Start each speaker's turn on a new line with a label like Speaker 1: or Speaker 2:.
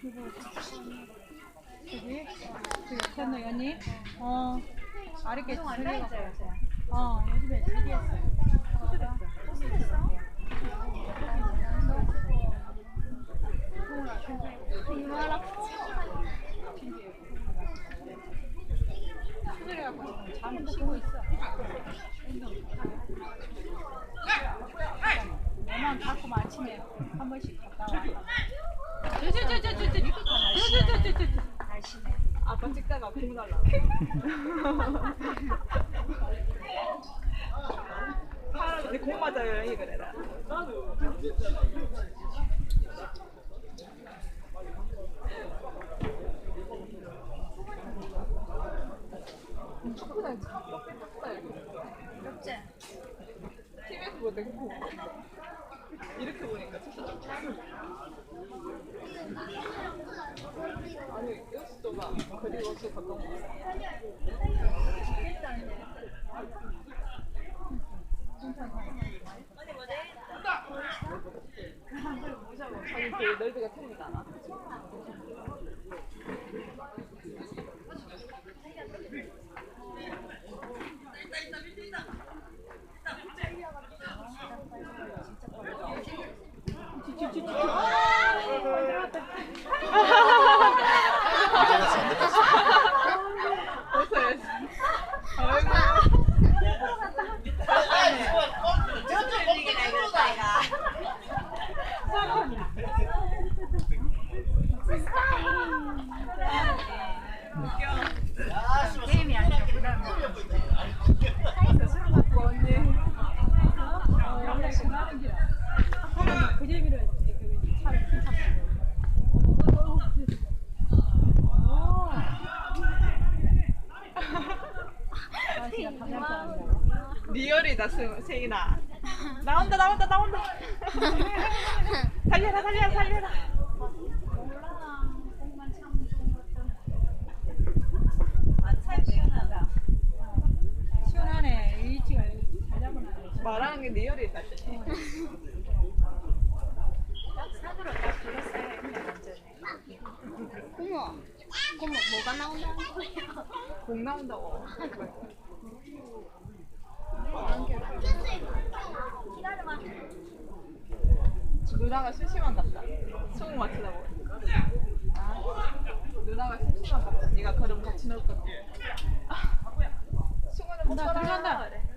Speaker 1: 저기 그 건너 연이 어 아랫게 저기 어 요즘에 저기. 수술해갖고 잠 쉬고 있어. 아침에 한 번씩 갔다 와.
Speaker 2: 아빠 찍다가 공 날라. 사람한테 공 맞아요 이 그래라. 축구장 참 옆에 탔어요.
Speaker 1: 옆지.
Speaker 2: TV에서 못 듣고. 도막 그리고 또 가까운 그 넓이가 틀리지 않아?
Speaker 3: 이제는 안 됐어.
Speaker 2: 웃어야지. 아이고.
Speaker 1: 게임이 아니라 그다음 술 먹고 언니 어, 원래 그나는 길 그 얘기를 그 차를 큰 차. 아, 진짜 감사합니다.
Speaker 2: 리얼이다 수- 세인아. 나온다 나온다 나온다 달려라 달려라 달려라
Speaker 1: 잡아놔.
Speaker 2: 말하는 게 리얼이다
Speaker 4: 어머, 어머, 뭐가 나온다는 거예요?
Speaker 2: 공 나온다고
Speaker 4: 기다려봐.
Speaker 2: 누나가 심심한 같다 소금 맞추다 보니까 아, 누나가 심심한 같다 네가 그럼 같이 넣을 거야 승우는
Speaker 1: 못나
Speaker 2: 따라
Speaker 1: 들어간다.